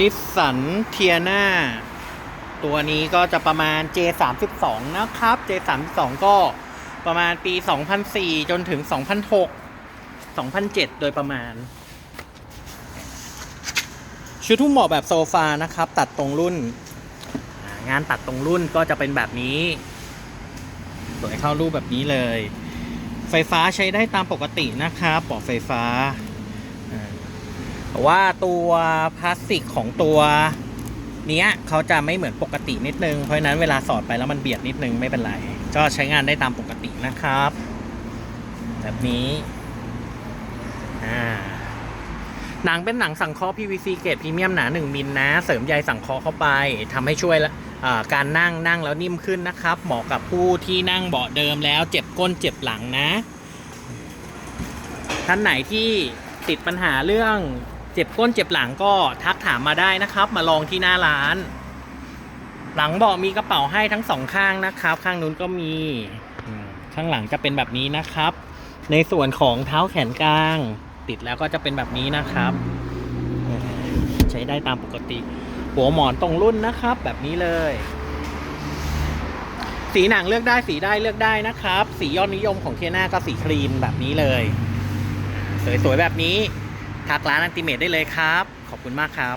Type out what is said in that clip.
นิสสันเทียนาตัวนี้ก็จะประมาณ J32 นะครับ J32 ก็ประมาณปี 2004 จนถึง 2006 2007 โดยประมาณ ชุดทุ่มเหมาะแบบโซฟานะครับ ตัดตรงรุ่น งานตัดตรงรุ่นก็จะเป็นแบบนี้สวยเข้ารูปแบบนี้เลย ไฟฟ้าใช้ได้ตามปกตินะครับปลอกไฟฟ้า แต่ว่าตัวพลาสติกของตัวเนี้ยเขาจะไม่เหมือนปกตินิดนึง เพราะฉะนั้นเวลาสอดไปแล้วมันเบียดนิดนึงไม่เป็นไร ก็ใช้งานได้ตามปกตินะครับ แบบนี้อ่าหนังเป็นหนังสังเคราะห์ PVC เกรดพรีเมียมหนา 1 มิลนะ เสริมใยสังเคราะห์เข้าไปทำให้ช่วยละการนั่งนั่งแล้วนิ่มขึ้นนะครับ เหมาะกับผู้ที่นั่งเบาะเดิมแล้วเจ็บก้นเจ็บหลังนะ ท่านไหนที่ติดปัญหาเรื่อง เจ็บก้นเจ็บหลังก็ทักถามมาได้นะครับ มาลองที่หน้าร้าน หลังเบาะมีกระเป๋าให้ทั้งสองข้างนะครับ ข้างนู้นก็มีข้างหลังจะเป็นแบบนี้นะครับ ในส่วนของเท้าแขนกลาง ติดแล้วก็จะเป็นแบบนี้นะครับ ใช้ได้ตามปกติ หัวหมอนตรงรุ่นนะครับ แบบนี้เลย สีหนังเลือกได้สีได้เลือกได้นะครับ สียอดนิยมของเทียนาก็สีครีมแบบนี้เลย สวยๆแบบนี้ ทักร้านอันติเมตได้เลยครับ ขอบคุณมากครับ